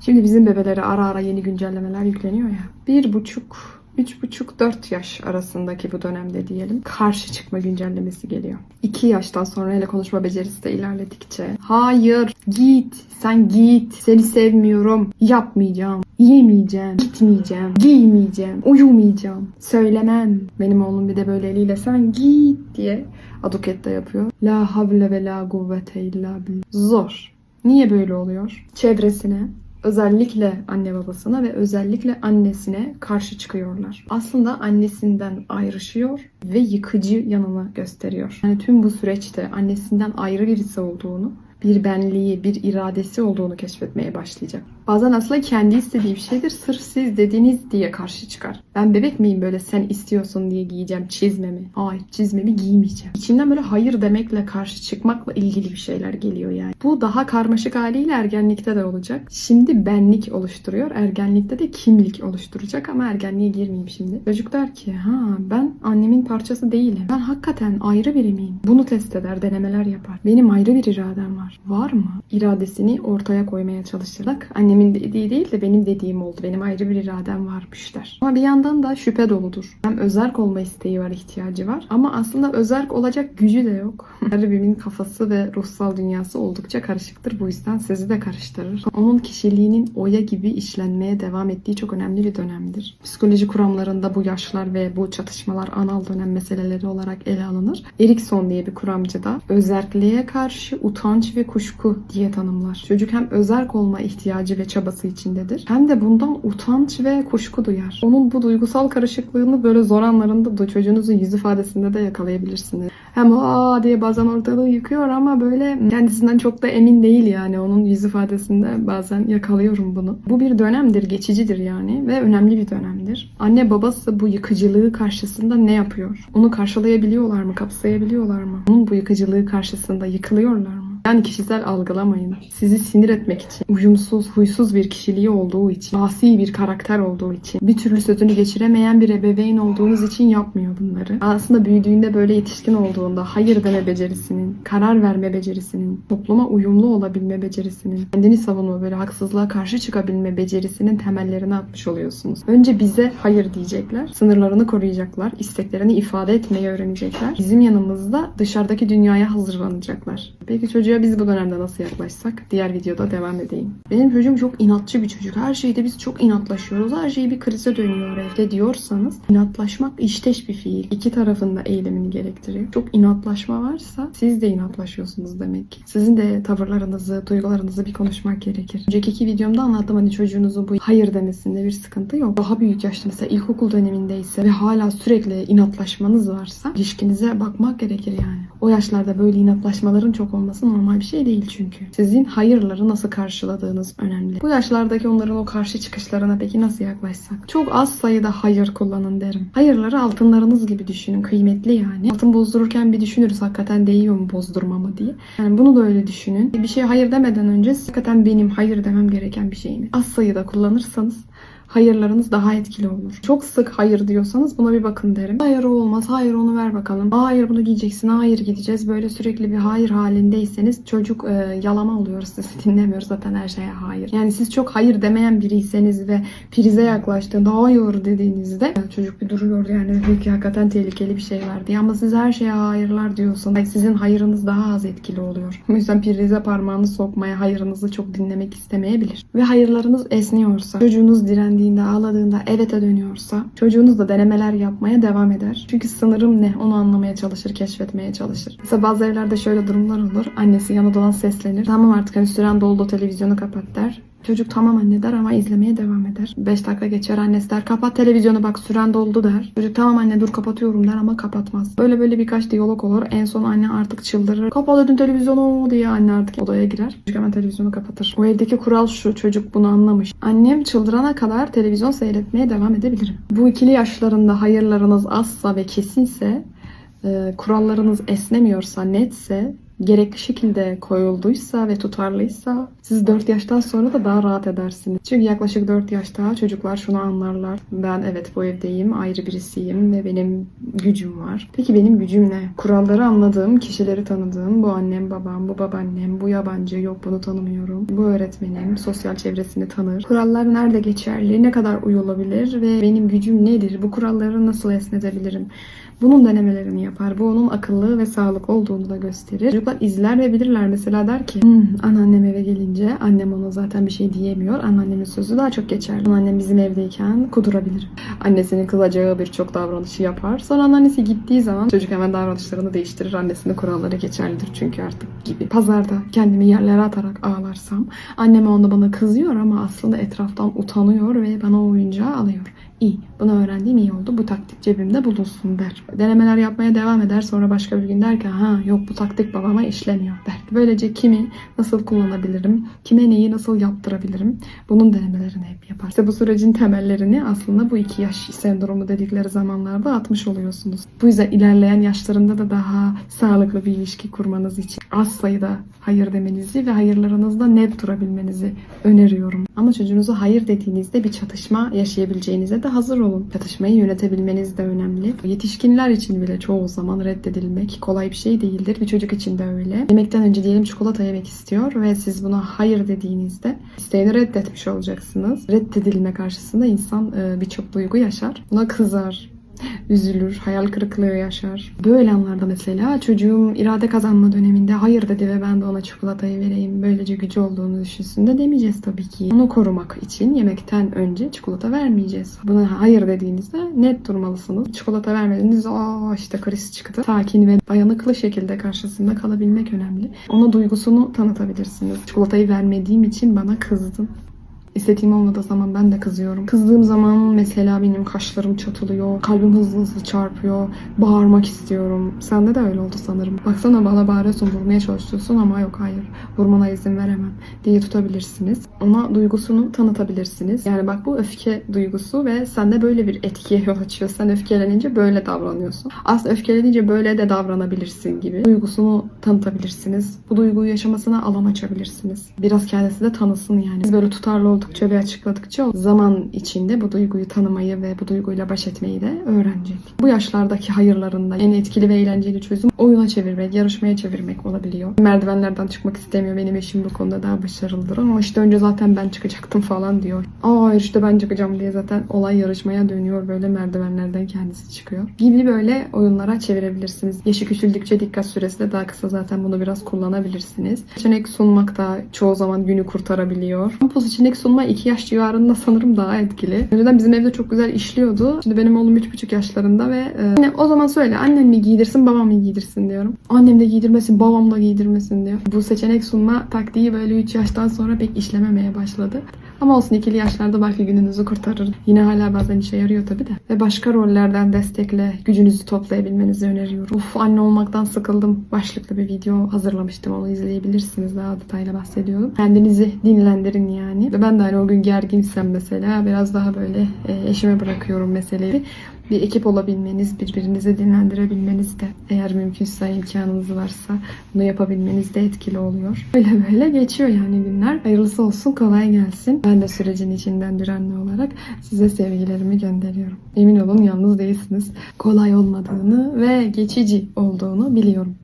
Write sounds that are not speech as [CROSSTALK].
Şimdi bizim bebelere ara ara yeni güncellemeler yükleniyor ya. Bir buçuk, üç buçuk, dört yaş arasındaki bu dönemde diyelim karşı çıkma güncellemesi geliyor. İki yaştan sonra hele konuşma becerisi de ilerledikçe hayır git sen git seni sevmiyorum yapmayacağım yemeyeceğim gitmeyeceğim giymeyeceğim uyumayacağım söylemem. Benim oğlum bir de böyle eliyle sen git diye adukette yapıyor. La havle ve la kuvvete illa billah. Zor. Niye böyle oluyor? Çevresine, özellikle anne babasına ve özellikle annesine karşı çıkıyorlar. Aslında annesinden ayrışıyor ve yıkıcı yanını gösteriyor. Yani tüm bu süreçte annesinden ayrı birisi olduğunu, bir benliği, bir iradesi olduğunu keşfetmeye başlayacak. Bazen aslında kendi istediği bir şeydir. Sırf siz dediniz diye karşı çıkar. Ben bebek miyim böyle sen istiyorsun diye giyeceğim çizmemi. Hayır çizmemi giymeyeceğim. İçinden böyle hayır demekle karşı çıkmakla ilgili bir şeyler geliyor yani. Bu daha karmaşık haliyle ergenlikte de olacak. Şimdi benlik oluşturuyor. Ergenlikte de kimlik oluşturacak ama ergenliğe girmeyeyim şimdi. Çocuk der ki ha ben annemin parçası değilim. Ben hakikaten ayrı biri miyim? Bunu test eder, denemeler yapar. Benim ayrı bir iradem var. Var mı? İradesini ortaya koymaya çalışır. Bak annemin dediği değil de benim dediğim oldu. Benim ayrı bir iradem varmış der. Ama bir yandan da şüphe doludur. Hem özerk olma isteği var, ihtiyacı var. Ama aslında özerk olacak gücü de yok. [LAUGHS] Her kafası ve ruhsal dünyası oldukça karışıktır. Bu yüzden sizi de karıştırır. Onun kişiliğinin oya gibi işlenmeye devam ettiği çok önemli bir dönemdir. Psikoloji kuramlarında bu yaşlar ve bu çatışmalar anal dönem meseleleri olarak ele alınır. Erikson diye bir kuramcı da özerkliğe karşı utanç ve kuşku diye tanımlar. Çocuk hem özerk olma ihtiyacı ve çabası içindedir hem de bundan utanç ve kuşku duyar. Onun bu duygusal karışıklığını böyle zor anlarında da çocuğunuzun yüz ifadesinde de yakalayabilirsiniz. Hem aa diye bazen ortalığı yıkıyor ama böyle kendisinden çok da emin değil yani onun yüz ifadesinde bazen yakalıyorum bunu. Bu bir dönemdir, geçicidir yani ve önemli bir dönemdir. Anne babası bu yıkıcılığı karşısında ne yapıyor? Onu karşılayabiliyorlar mı, kapsayabiliyorlar mı? Onun bu yıkıcılığı karşısında yıkılıyorlar mı? Yani kişisel algılamayın. Sizi sinir etmek için, uyumsuz, huysuz bir kişiliği olduğu için, asi bir karakter olduğu için, bir türlü sözünü geçiremeyen bir ebeveyn olduğunuz için yapmıyor bunları. Aslında büyüdüğünde böyle yetişkin olduğunda hayır deme becerisinin, karar verme becerisinin, topluma uyumlu olabilme becerisinin, kendini savunma, böyle haksızlığa karşı çıkabilme becerisinin temellerini atmış oluyorsunuz. Önce bize hayır diyecekler, sınırlarını koruyacaklar, isteklerini ifade etmeyi öğrenecekler. Bizim yanımızda dışarıdaki dünyaya hazırlanacaklar. Peki çocuğa biz bu dönemde nasıl yaklaşsak? Diğer videoda devam edeyim. Benim çocuğum çok inatçı bir çocuk. Her şeyde biz çok inatlaşıyoruz. Her şey bir krize dönüyor evde diyorsanız inatlaşmak işteş bir fiil. İki tarafında eylemini gerektiriyor. Çok inatlaşma varsa siz de inatlaşıyorsunuz demek ki. Sizin de tavırlarınızı, duygularınızı bir konuşmak gerekir. Önceki iki videomda anlattım hani çocuğunuzun bu hayır demesinde bir sıkıntı yok. Daha büyük yaşta mesela ilkokul dönemindeyse ve hala sürekli inatlaşmanız varsa ilişkinize bakmak gerekir yani. O yaşlarda böyle inatlaşmaların çok olması normal bir şey değil çünkü. Sizin hayırları nasıl karşıladığınız önemli. Bu yaşlardaki onların o karşı çıkışlarına peki nasıl yaklaşsak? Çok az sayıda hayır kullanın derim. Hayırları altınlarınız gibi düşünün. Kıymetli yani. Altın bozdururken bir düşünürüz hakikaten değiyor mu bozdurmamı diye. Yani bunu da öyle düşünün. Bir şeye hayır demeden önce hakikaten benim hayır demem gereken bir şey mi? Az sayıda kullanırsanız hayırlarınız daha etkili olur. Çok sık hayır diyorsanız buna bir bakın derim. Hayır o olmaz, hayır onu ver bakalım. Hayır bunu giyeceksin, hayır gideceğiz. Böyle sürekli bir hayır halindeyseniz çocuk e, yalama oluyor. Sizi [LAUGHS] dinlemiyor zaten her şeye hayır. Yani siz çok hayır demeyen biriyseniz ve prize yaklaştığında hayır dediğinizde e, çocuk bir duruyor yani belki hakikaten tehlikeli bir şey var diye. Ama siz her şeye hayırlar diyorsanız sizin hayırınız daha az etkili oluyor. O yüzden prize parmağını sokmaya, hayırınızı çok dinlemek istemeyebilir. Ve hayırlarınız esniyorsa, çocuğunuz direndiğinde, ağladığında evete dönüyorsa, çocuğunuz da denemeler yapmaya devam eder. Çünkü sınırım ne onu anlamaya çalışır, keşfetmeye çalışır. Mesela bazı evlerde şöyle durumlar olur. Annesi yanıdan seslenir. Tamam artık hani süren doldu televizyonu kapat der. Çocuk tamam anne der ama izlemeye devam eder. 5 dakika geçer annesi der kapat televizyonu bak süren doldu der. Çocuk tamam anne dur kapatıyorum der ama kapatmaz. Böyle böyle birkaç diyalog olur. En son anne artık çıldırır. Kapat dedim televizyonu diye anne artık odaya girer. Çocuk hemen televizyonu kapatır. O evdeki kural şu çocuk bunu anlamış. Annem çıldırana kadar televizyon seyretmeye devam edebilirim. Bu ikili yaşlarında hayırlarınız azsa ve kesinse e, kurallarınız esnemiyorsa, netse gerekli şekilde koyulduysa ve tutarlıysa siz 4 yaştan sonra da daha rahat edersiniz. Çünkü yaklaşık 4 yaşta çocuklar şunu anlarlar. Ben evet bu evdeyim, ayrı birisiyim ve benim gücüm var. Peki benim gücüm ne? Kuralları anladığım, kişileri tanıdığım, bu annem babam, bu babaannem, bu yabancı, yok bunu tanımıyorum. Bu öğretmenim, sosyal çevresini tanır. Kurallar nerede geçerli, ne kadar uyulabilir ve benim gücüm nedir? Bu kuralları nasıl esnetebilirim? Bunun denemelerini yapar. Bu onun akıllı ve sağlıklı olduğunu da gösterir. Çocuklar izler ve bilirler. Mesela der ki "Hmm, anneannem eve gelince annem ona zaten bir şey diyemiyor. Anneannemin sözü daha çok geçer. Anneannem bizim evdeyken kudurabilir. Annesinin kılacağı birçok davranışı yapar. Sonra anneannesi gittiği zaman çocuk hemen davranışlarını değiştirir. Annesinin kuralları geçerlidir çünkü artık gibi. Pazarda kendimi yerlere atarak ağlarsam annem onda bana kızıyor ama aslında etraftan utanıyor ve bana o oyuncağı alıyor. İyi. Bunu öğrendiğim iyi oldu. Bu taktik cebimde bulunsun der. Denemeler yapmaya devam eder. Sonra başka bir gün der ki ha yok bu taktik babama işlemiyor der. Böylece kimi nasıl kullanabilirim? Kime neyi nasıl yaptırabilirim? Bunun denemelerini hep yapar. İşte bu sürecin temellerini aslında bu iki yaş sendromu dedikleri zamanlarda atmış oluyorsunuz. Bu yüzden ilerleyen yaşlarında da daha sağlıklı bir ilişki kurmanız için az sayıda hayır demenizi ve hayırlarınızda net durabilmenizi öneriyorum. Ama çocuğunuza hayır dediğinizde bir çatışma yaşayabileceğinize de hazır olun. Çatışmayı yönetebilmeniz de önemli. Yetişkinler için bile çoğu zaman reddedilmek kolay bir şey değildir. Bir çocuk için de öyle. Yemekten önce diyelim çikolata yemek istiyor ve siz buna hayır dediğinizde isteğini reddetmiş olacaksınız. Reddedilme karşısında insan e, birçok duygu yaşar. Buna kızar, üzülür, hayal kırıklığı yaşar. Böyle anlarda mesela çocuğum irade kazanma döneminde hayır dedi ve ben de ona çikolatayı vereyim. Böylece gücü olduğunu düşünsün de demeyeceğiz tabii ki. Onu korumak için yemekten önce çikolata vermeyeceğiz. Buna hayır dediğinizde net durmalısınız. Çikolata vermediğinizde aa işte kriz çıktı. Sakin ve dayanıklı şekilde karşısında kalabilmek önemli. Ona duygusunu tanıtabilirsiniz. Çikolatayı vermediğim için bana kızdın. İstediğim olmadığı zaman ben de kızıyorum. Kızdığım zaman mesela benim kaşlarım çatılıyor, kalbim hızlı hızlı çarpıyor, bağırmak istiyorum. Sende de öyle oldu sanırım. Baksana bana bağırıyorsun, vurmaya çalışıyorsun ama yok hayır, vurmana izin veremem diye tutabilirsiniz. Ona duygusunu tanıtabilirsiniz. Yani bak bu öfke duygusu ve sende böyle bir etkiye yol açıyor. Sen öfkelenince böyle davranıyorsun. Aslında öfkelenince böyle de davranabilirsin gibi. Duygusunu tanıtabilirsiniz. Bu duyguyu yaşamasına alan açabilirsiniz. Biraz kendisi de tanısın yani. Biz böyle tutarlı oldukça ve açıkladıkça zaman içinde bu duyguyu tanımayı ve bu duyguyla baş etmeyi de öğrenecek. Bu yaşlardaki hayırlarında en etkili ve eğlenceli çözüm oyuna çevirmek, yarışmaya çevirmek olabiliyor. Merdivenlerden çıkmak istemiyor. Benim eşim bu konuda daha başarılıdır ama işte önce zaten ben çıkacaktım falan diyor. Aa işte ben çıkacağım diye zaten olay yarışmaya dönüyor. Böyle merdivenlerden kendisi çıkıyor. Gibi böyle oyunlara çevirebilirsiniz. Yaşı küçüldükçe dikkat süresi de daha kısa zaten bunu biraz kullanabilirsiniz. Seçenek sunmak da çoğu zaman günü kurtarabiliyor. Bu seçenek sunma 2 yaş civarında sanırım daha etkili. Önceden bizim evde çok güzel işliyordu. Şimdi benim oğlum 3,5 yaşlarında ve e, o zaman söyle annen mi giydirsin babam mı giydirsin diyorum. Annem de giydirmesin babam da giydirmesin diyor. Bu seçenek sunma taktiği böyle 3 yaştan sonra pek işlememeye başladı. Ama olsun ikili yaşlarda belki gününüzü kurtarır. Yine hala bazen işe yarıyor tabii de. Ve başka rollerden destekle gücünüzü toplayabilmenizi öneriyorum. Uf anne olmaktan sıkıldım. Başlıklı bir video hazırlamıştım. Onu izleyebilirsiniz. Daha detaylı bahsediyorum. Kendinizi dinlendirin yani. Ve ben de hani o gün gerginsem mesela biraz daha böyle e, eşime bırakıyorum meseleyi. Bir ekip olabilmeniz, birbirinizi dinlendirebilmeniz de eğer mümkünse imkanınız varsa bunu yapabilmeniz de etkili oluyor. Böyle böyle geçiyor yani günler. Hayırlısı olsun, kolay gelsin. Ben de sürecin içinden anne olarak size sevgilerimi gönderiyorum. Emin olun yalnız değilsiniz. Kolay olmadığını ve geçici olduğunu biliyorum.